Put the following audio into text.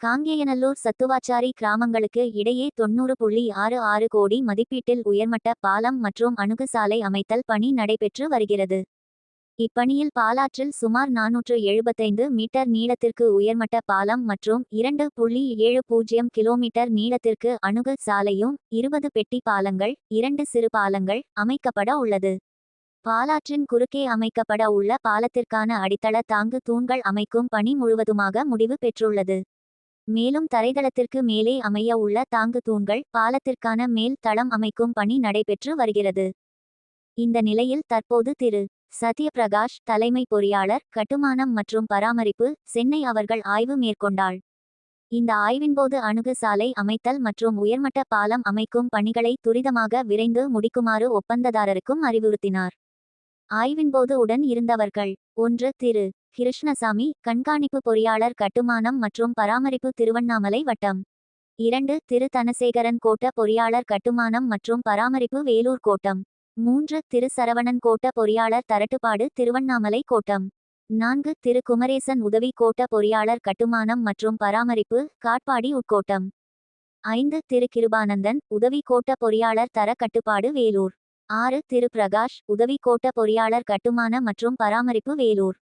காங்கேயநல்லூர் சத்துவாச்சாரி கிராமங்களுக்கு இடையே தொன்னூறு புள்ளி ஆறு ஆறு கோடி மதிப்பீட்டில் உயர்மட்ட பாலம் மற்றும் அணுகுசாலை அமைத்தல் பணி நடைபெற்று வருகிறது. இப்பணியில் பாலாற்றில் சுமார் நானூற்று எழுபத்தைந்து மீட்டர் நீளத்திற்கு உயர்மட்ட பாலம் மற்றும் இரண்டு புள்ளி ஏழு பூஜ்ஜியம் கிலோமீட்டர் நீளத்திற்கு அணுகு சாலையும் இருபது பெட்டி பாலங்கள் இரண்டு சிறு பாலங்கள் அமைக்கப்பட உள்ளது. பாலாற்றின் குறுக்கே அமைக்கப்பட உள்ள பாலத்திற்கான அடித்தள தாங்கு தூண்கள் அமைக்கும் பணி முழுவதுமாக முடிவு பெற்றுள்ளது. மேலும் தரைதளத்திற்கு மேலே அமைய உள்ள தாங்கு தூண்கள் பாலத்திற்கான மேல் தளம் அமைக்கும் பணி நடைபெற்று வருகிறது. இந்த நிலையில் தற்போது திரு. சத்யபிரகாஷ் தலைமை பொறியாளர் கட்டுமானம் மற்றும் பராமரிப்பு சென்னை அவர்கள் ஆய்வு மேற்கொண்டாள். இந்த ஆய்வின்போது அணுகு சாலை அமைத்தல் மற்றும் உயர்மட்ட பாலம் அமைக்கும் பணிகளை துரிதமாக விரைந்து முடிக்குமாறு ஒப்பந்ததாரருக்கும் அறிவுறுத்தினார். ஆய்வின்போது உடன் இருந்தவர்கள் ஒன்று திரு. கிருஷ்ணசாமி கண்காணிப்பு பொறியாளர் கட்டுமானம் மற்றும் பராமரிப்பு திருவண்ணாமலை வட்டம். இரண்டு திரு. தனசேகரன் கோட்ட பொறியாளர் கட்டுமானம் மற்றும் பராமரிப்பு வேலூர் கோட்டம். மூன்று திரு. சரவணன் கோட்ட பொறியாளர் தரட்டுப்பாடு திருவண்ணாமலை கோட்டம். நான்கு திரு. குமரேசன் உதவி கோட்ட பொறியாளர் கட்டுமானம் மற்றும் பராமரிப்பு காட்பாடி உட்கோட்டம். ஐந்து திரு. கிருபானந்தன் உதவி கோட்ட பொறியாளர் தர கட்டுப்பாடு வேலூர். ஆறு திரு. பிரகாஷ் உதவி கோட்ட பொறியாளர் கட்டுமான மற்றும் பராமரிப்பு வேலூர்.